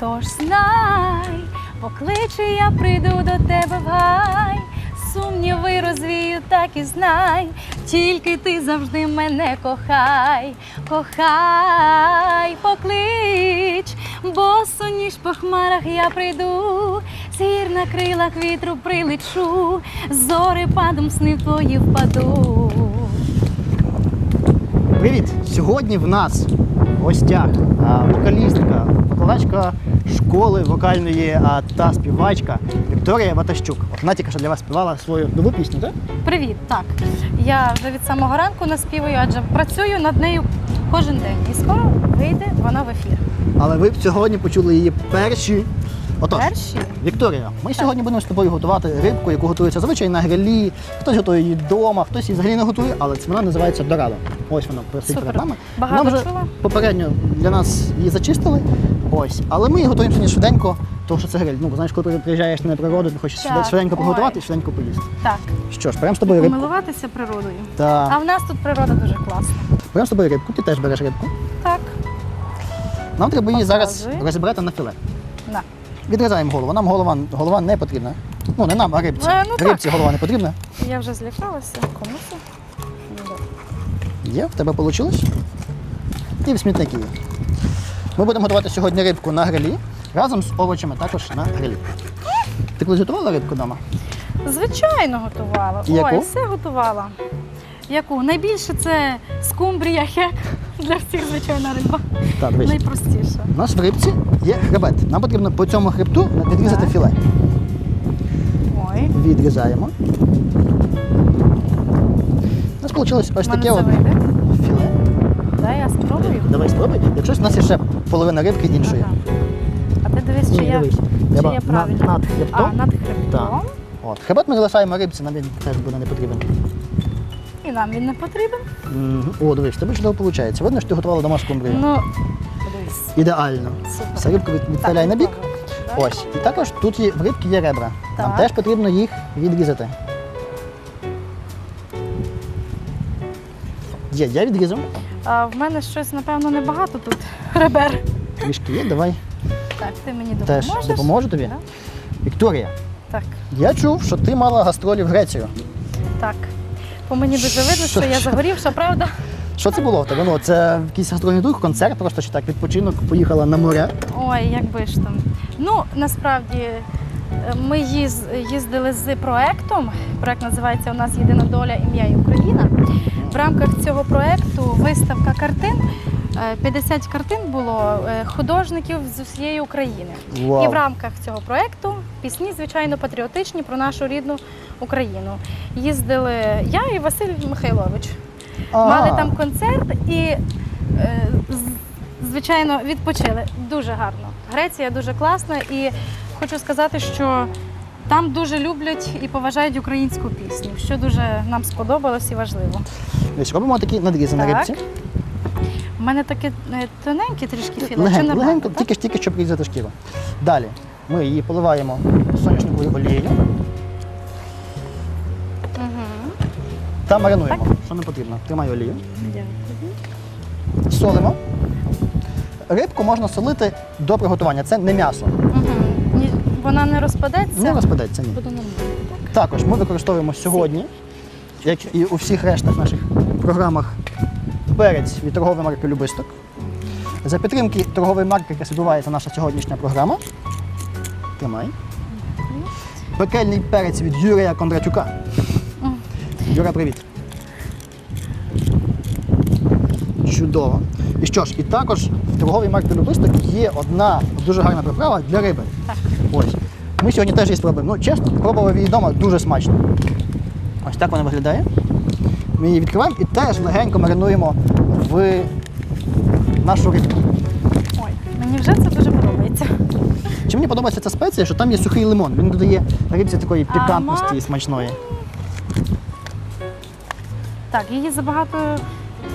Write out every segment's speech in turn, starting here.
Тож знай, покличу, я прийду до тебе в гай. Сумніви розвію, так і знай, тільки ти завжди мене кохай, кохай, поклич, бо соніж по хмарах я прийду, з гір на крилах вітру прилечу, зори падом сни твої впаду. Привіт! Сьогодні в нас в гостях вокалістка, викладачка школи вокальної а, та співачка Вікторія Ватащук. От Вона тільки що для вас співала свою нову пісню, так? Привіт, так. Я вже від самого ранку наспіваю, адже працюю над нею кожен день. І скоро вийде вона в ефір. Але ви б сьогодні почули її перші. Отож, Перші Вікторія, ми сьогодні будемо з тобою готувати рибку, яку готується зазвичай на грилі. Хтось готує її вдома, хтось її взагалі не готує, але це вона називається дорадо. Ось вона просить перед нами. Багато Нам вже чула? попередньо для нас її зачистили. Ось, але ми готуємо сьогодні швиденько, тому що це гриль. Ну, знаєш, коли ти приїжджаєш на природу, ти хочеш Так, швиденько ой. приготувати і швиденько поїсти. так. Що ж, беремо з тобою рибку. Помилуватися природою. Та А в нас тут природа дуже класна. беремо з тобою рибку, ти теж береш рибку. Так, Нам треба її зараз Показуй. розібрати на філе. на. Відрізаємо голову. Нам голова, голова не потрібна. Ну, не нам, а рибці. Е, ну так. рибці голова не потрібна. Я вже злякалася. Комусь? Ну. Є, в тебе вийшло? І в смітники є. Ми будемо готувати сьогодні рибку на грилі разом з овочами також на грилі. Ти колись готувала рибку вдома? Звичайно, готувала. Яку? Ой, все готувала. Яку? Найбільше це скумбрія хек. Для всіх, звичайно, риба. Так, дивись. Найпростіше. У нас в рибці є хребет. Нам потрібно по цьому хребту відрізати Так. філе. Ой, Відрізаємо. У нас вийшло ось таке от. Дай я спробую. Давай спробуй. Якщо у нас є ще половина рибки іншої. Ага. А ти дивись, чи Ні, я, дивись. Треба я правильно. над хребтом. А, над хребтом. Так. От. Хребет ми залишаємо рибці, нам він теж буде не потрібен. І нам він не потрібен. Мгм. О, дивись, тебе чудово виходить. Видно, що ти готувала дома скумбрію. Ну, подивись. Ідеально. Супер. Все, рибку від- відправляй на бік. Ось. І також тут є, в рибки є ребра. Нам Так. теж потрібно їх відрізати. Є, я відрізав. А в мене щось, напевно, небагато тут ребер. Трішки є, давай Так, ти мені теж допоможеш? допоможу тобі. Да? Вікторія, Так, я чув, що ти мала гастролі в Грецію. так. По мені дуже видно, що я загорівша, правда? Що це було в тебе? Ну, це якийсь гастрольний дух, концерт, просто чи так відпочинок, поїхала на море. Ой, якби ж там. Ну, насправді, е, ми їз, їздили з проектом. Проект називається У нас єдина доля ім'я і Україна. В рамках цього проекту виставка картин. е, 50 картин було е, художників з усієї України. Вау. І в рамках цього проекту пісні, звичайно, патріотичні про нашу рідну Україну. Їздили я і Василь Михайлович. Ага. Мали там концерт і, е, звичайно, відпочили. Дуже гарно. Греція дуже класна і хочу сказати, що там дуже люблять і поважають українську пісню, що дуже нам сподобалось і важливо. Ось робимо такі надрізи на рибці. У мене таке е, тоненьке трішки філе. чи Легенько, нормально, легенько, так? тільки ж тільки щоб різати шкіру. Далі ми її поливаємо соняшниковою олією Мгм. та маринуємо. Що нам потрібно? Тримай олію. Дякую. Солимо. Рибку можна солити до приготування. Це не м'ясо. Мгм. Вона не розпадеться. Не розпадеться ні. Буде нормально. Також ми використовуємо сьогодні, як і у всіх рештах наших програмах, перець від торгової марки Любисток. За підтримки торгової марки, яка відбувається наша сьогоднішня програма. Тримай. Пекельний перець від Юрія Кондратюка. Юра, привіт. Чудово. І що ж, і також в торговій марці Любисток є одна дуже гарна приправа для риби. Так. Ось. Ми сьогодні теж її спробуємо. Ну, чесно, пробував її вдома дуже смачно. Ось так вона виглядає. Ми її відкриваємо і теж легенько маринуємо в нашу рибку. Ой, мені вже це дуже подобається. Чи мені подобається ця спеція, що там є сухий лимон. Він додає рибці такої пікантності і смачної. Так, її забагато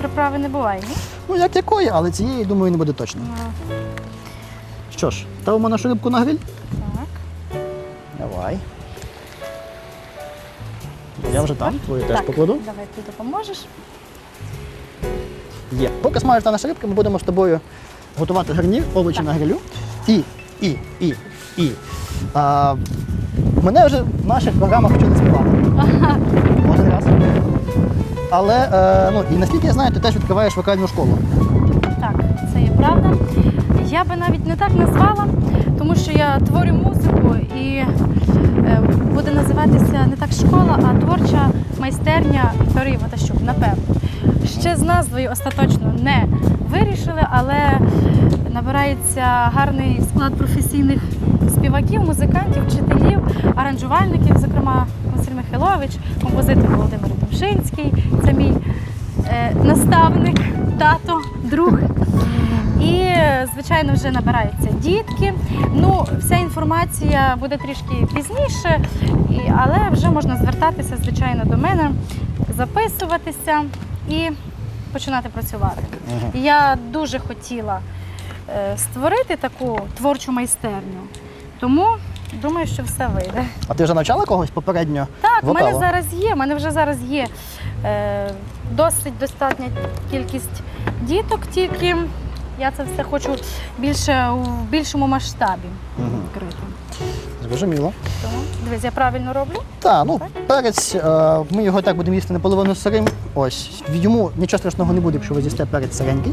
приправи не буває, ні? Ну, як якої, але цієї, думаю, не буде точно. Ну, Що ж, ставимо нашу рибку на гриль. Давай. Я вже там, твою теж так, покладу. Давай ти допоможеш. Є. Поки смажиться наша рибка, ми будемо з тобою готувати гарнір, овочі Так. на грилю. І І, і, і. А, мене вже в наших програмах вчили співати. Один раз. Але, е, ну, і наскільки я знаю, ти теж відкриваєш вокальну школу. Так, це є правда. Я би навіть не так назвала, тому що я творю музику і е, буде називатися не так школа, а творча майстерня Вікторії Ватащук, напевно. Ще з назвою остаточно не вирішили, але набирається гарний склад професійних співаків, музикантів, вчителів, аранжувальників, зокрема Василь Михайлович, композитор Володимир Томшинський. Це мій е, наставник, тато, друг. І, звичайно, вже набираються дітки. Ну, вся інформація буде трішки пізніше, але вже можна звертатися, звичайно, до мене, записуватися і починати працювати. Я дуже хотіла е, створити таку творчу майстерню, тому думаю, що все вийде. А ти вже навчала когось попередньо? Так, в мене зараз є. в мене вже зараз є е, досить достатня кількість діток, тільки я це все хочу більше в більшому масштабі Мгм. відкрити. Зрозуміло. Тому дивись, я правильно роблю. Так, ну перець, е, ми його так будемо їсти наполовину сирим. Ось. Йому нічого страшного не буде, якщо ви з'їсте перець сиренький.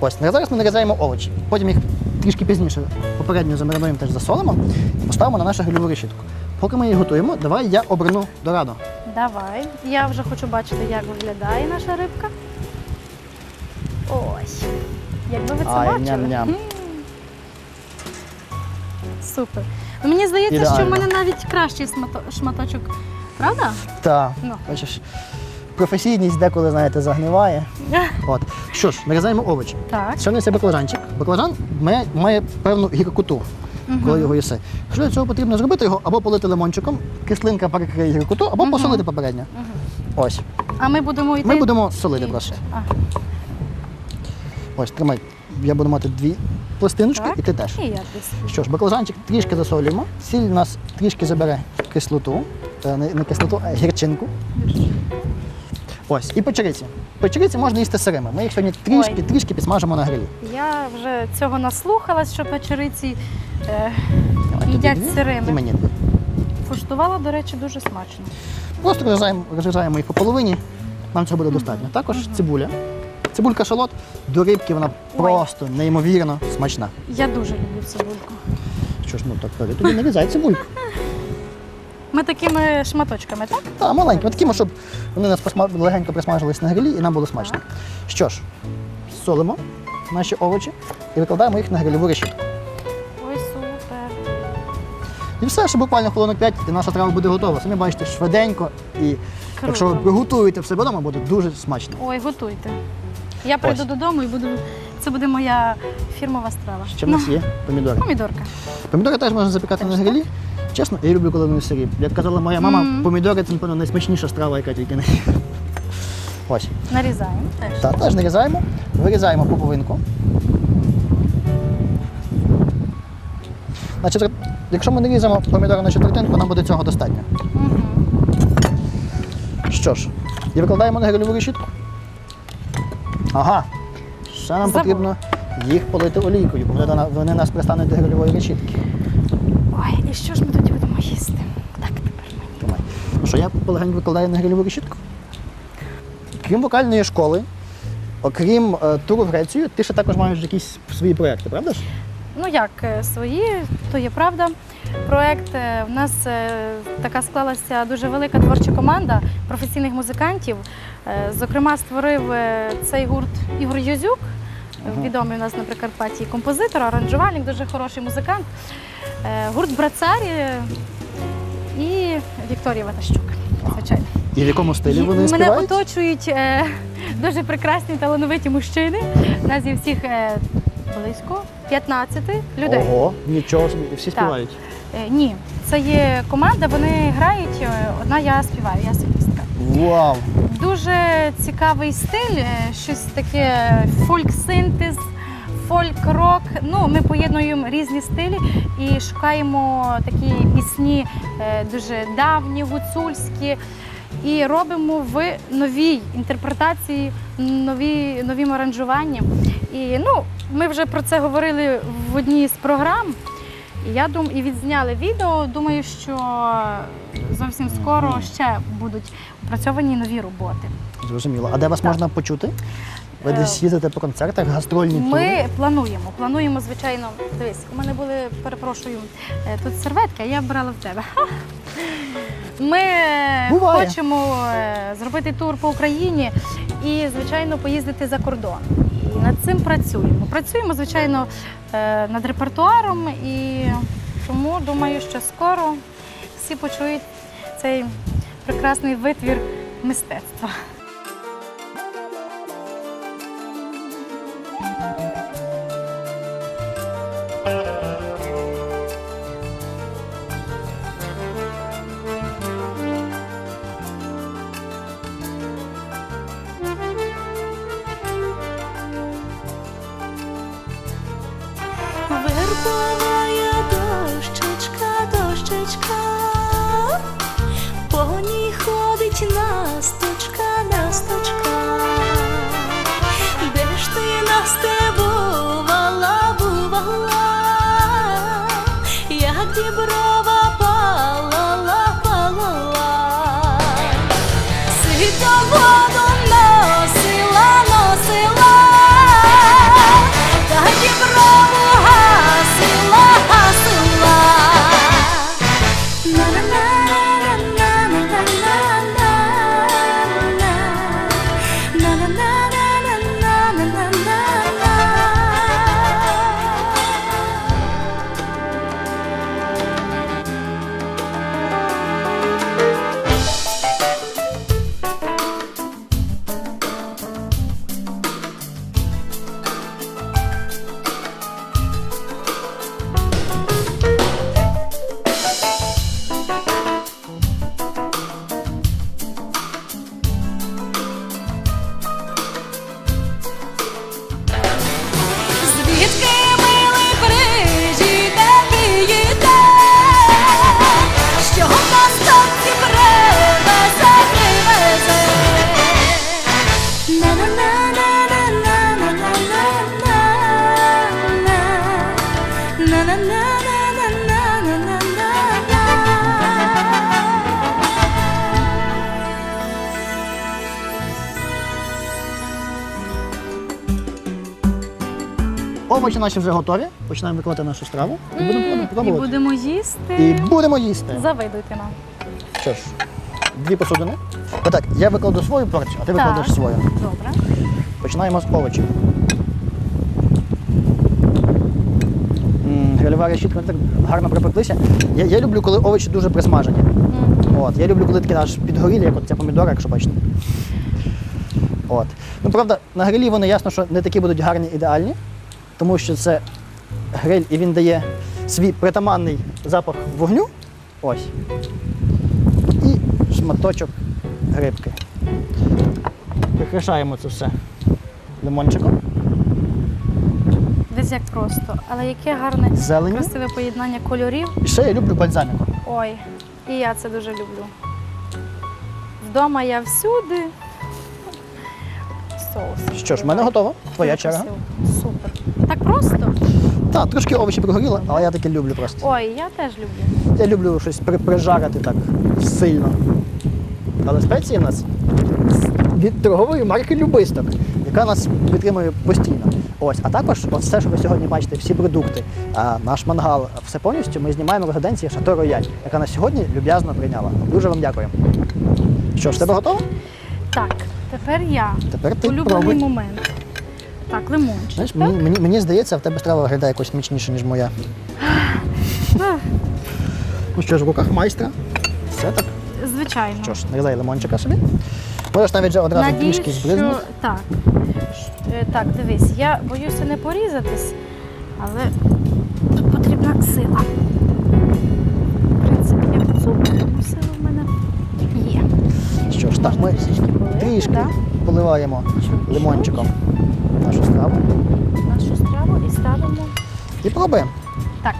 Ось. На зараз ми нарізаємо овочі. Потім їх трішки пізніше попередньо замаринуємо теж засолимо і поставимо на нашу грильову решітку. Поки ми її готуємо, давай я оберну дораду. Давай. Я вже хочу бачити, як виглядає наша рибка. Ось. Якби ви це Ай, бачили. ням-ням. М. Супер. Ну, мені здається, що в Ідеально. мене навіть кращий смато- шматочок. Правда? Так, Ну. бачиш, професійність деколи, знаєте, загниває. От. Що ж, нарізаємо овочі. Так. Що несе баклажанчик? Баклажан має, має певну гіркоту, коли його їси. Що для цього потрібно зробити його або полити лимончиком, кислинка перекриє гіркоту, або посолити попередньо. Ось. А ми будемо йти. Ми будемо солити просто. Ось, тримай. Я буду мати дві пластиночки, Так. і ти теж. і я десь. Що ж, баклажанчик трішки засолюємо. Сіль у нас трішки забере кислоту, е, не, не кислоту, а гірчинку. Ось, і печериці. Печериці можна їсти сирими. Ми їх сьогодні трішки, Ой. трішки підсмажимо на грилі. Я вже цього наслухалась, що печериці е, Давай їдять дві, сирими. І мені дві. Куштувала, до речі, дуже смачно. Просто розрізаємо, розрізаємо їх по половині. Нам цього буде достатньо. Також цибуля. Цибулька шалот до рибки вона просто неймовірно смачна. Я дуже люблю цибульку. Що ж, ну так тоді тоді нарізай цибульку. Ми такими шматочками, так? Так, маленькими, такими, щоб вони нас легенько присмажились на грилі і нам було смачно. Що ж, солимо наші овочі і викладаємо їх на грильову решітку. Ой, супер. І все, що буквально хвилинок 5 і наша трава буде готова. Самі бачите, швиденько. І якщо ви приготуєте в себе вдома, буде дуже смачно. Ой, готуйте. Я прийду Ось. додому і буду. Це буде моя фірмова страва. Ще в нас є помідори. Помідорка. Помідори теж можна запікати на грилі. Чесно, я люблю, коли вони сирі. Як казала моя мама, Мгм. помідори це, напевно, найсмачніша страва, яка тільки не є. Ось. Нарізаємо теж. Та, теж нарізаємо, вирізаємо пуповинку. Значить, якщо ми нарізаємо помідори на четвертинку, нам буде цього достатньо. Мгм. Що ж, і викладаємо на грильову решітку. Ага. Ще нам Забула. потрібно їх полити олійкою, бо вони, вони нас пристануть до грильової решітки. Ой, і що ж ми тоді будемо їсти? Так, тепер мені. Думай. Ну що, я полегенько викладаю на грильову решітку. Крім вокальної школи, окрім е, туру в Грецію, ти ще також маєш якісь свої проекти, правда ж? Ну як е, свої, то є правда. Проект е, в нас е, така склалася дуже велика творча команда професійних музикантів. Е, Зокрема, створив е, цей гурт Ігор Юзюк, відомий у нас на Прикарпатті композитор, аранжувальник, дуже хороший музикант. Е, Гурт Брацарі і Вікторія Ватащук, звичайно. І в якому стилі вони Мене співають? оточують е, дуже прекрасні талановиті мужчини. У нас є всіх е, близько 15 людей. Ого, нічого собі, всі Так. співають. Е, ні, це є команда, вони грають. е, Одна я співаю, я солістка. Вау! Дуже цікавий стиль, е, щось таке фольк-синтез, фольк-рок. Ну, ми поєднуємо різні стилі і шукаємо такі пісні е, дуже давні, гуцульські. І робимо в новій інтерпретації, нові, новім аранжуванням. І ну, ми вже про це говорили в одній з програм. І я дум, і відзняли відео. Думаю, що зовсім скоро ще будуть опрацьовані нові роботи. Зрозуміло. А де вас Так. можна почути? Ви Е, десь їздите по концертах, гастрольні тури? Ми плануємо. Плануємо, звичайно. Дивись, у мене були, перепрошую, е, тут серветка, я брала в тебе. Ми е, Буває. хочемо е, зробити тур по Україні і, звичайно, поїздити за кордон. І над цим працюємо. Працюємо, звичайно, е, над репертуаром і тому думаю, що скоро всі почують цей прекрасний витвір мистецтва. Овочі наші вже готові. Починаємо викладати нашу страву. І будемо І пробувати. будемо їсти. І будемо їсти. Завидуйте нам. Що ж, дві посудини. Отак, я викладу свою порцію, а ти викладеш свою. Добре. Починаємо з овочів. М, Грильова решітка вони так гарно припеклися. Я, я люблю, коли овочі дуже присмажені. От, я люблю, коли такі аж підгорілі, як от ця помідора, якщо бачите. От. Ну, правда, на грилі вони ясно, що не такі будуть гарні ідеальні, тому що це гриль і він дає свій притаманний запах вогню. Ось. І шматочок грибки. Прикрашаємо це все лимончиком, Десь як просто. Але яке гарне, зеленню. красиве поєднання кольорів. І ще я люблю бальзаміку. Ой, і я це дуже люблю. Вдома я всюди. Соус. Що ж, в мене готово. Твоя черга. Супер. Так просто? Так, трошки овочі пригоріли, але я таке люблю просто. Ой, я теж люблю. Я люблю щось при- прижарити так сильно. Але спеції в нас від торгової марки Любисток, яка нас підтримує постійно. Ось, а також от все, що ви сьогодні бачите, всі продукти, а, наш мангал, все повністю ми знімаємо в резиденції Шато Рояль, яка нас сьогодні люб'язно прийняла. Дуже вам дякуємо. Що ж, тебе готово? Так, тепер я. Тепер ти Улюблений пробуй. момент. Так, лимончик. Знаєш, мені, мені, мені здається, в тебе страва виглядає якось смачніше, ніж моя. Ну що ж, в руках майстра. Все так. Звичайно. Що ж, нарізай лимончика собі. Можеш навіть вже одразу Надіюсь, трішки що так. Е, Так, дивись, я боюся не порізатись, але тут потрібна сила. В принципі, цукор, тому сила в мене є. Що ж, так, Можна ми трішечки полити, трішки да? поливаємо лимончиком нашу страву Нашу страву і ставимо. і пробуємо. Так,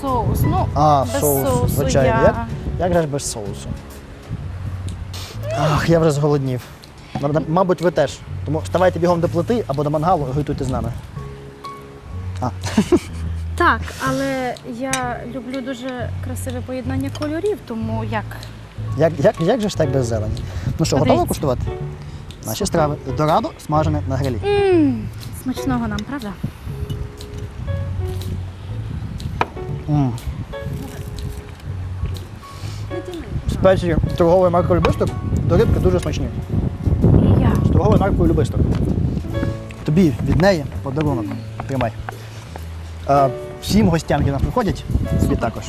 соус. Ну, А, без соус, соусу звичайно. я... Як, як же ж без соусу? Ах, я вже зголоднів. Мабуть, ви теж. Тому вставайте бігом до плити або до мангалу готуйте з нами. А. Так, але я люблю дуже красиве поєднання кольорів, тому як Як, як, як же ж так без зелені? Ну що, готова Подивіться. куштувати? Наші страви. Дорадо смажене на грилі. м смачного нам, правда? М. Спеції торгової марки Любисток до рибки дуже смачні. І я. З торговою маркою Любисток. Тобі від неї подарунок. Тримай. А, всім гостям, які нас приходять, тобі також.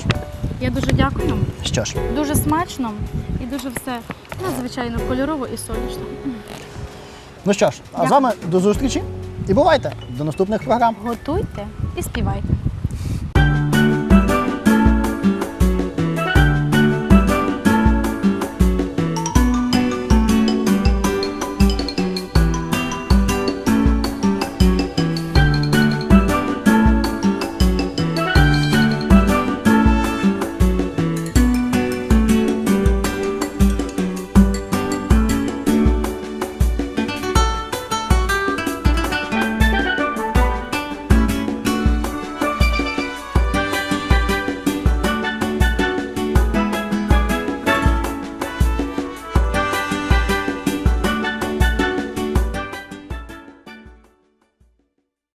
Я дуже дякую. Що ж, Дуже смачно і дуже все надзвичайно кольорово і сонячно. Ну що ж, а з вами до зустрічі і бувайте до наступних програм. Готуйте і співайте.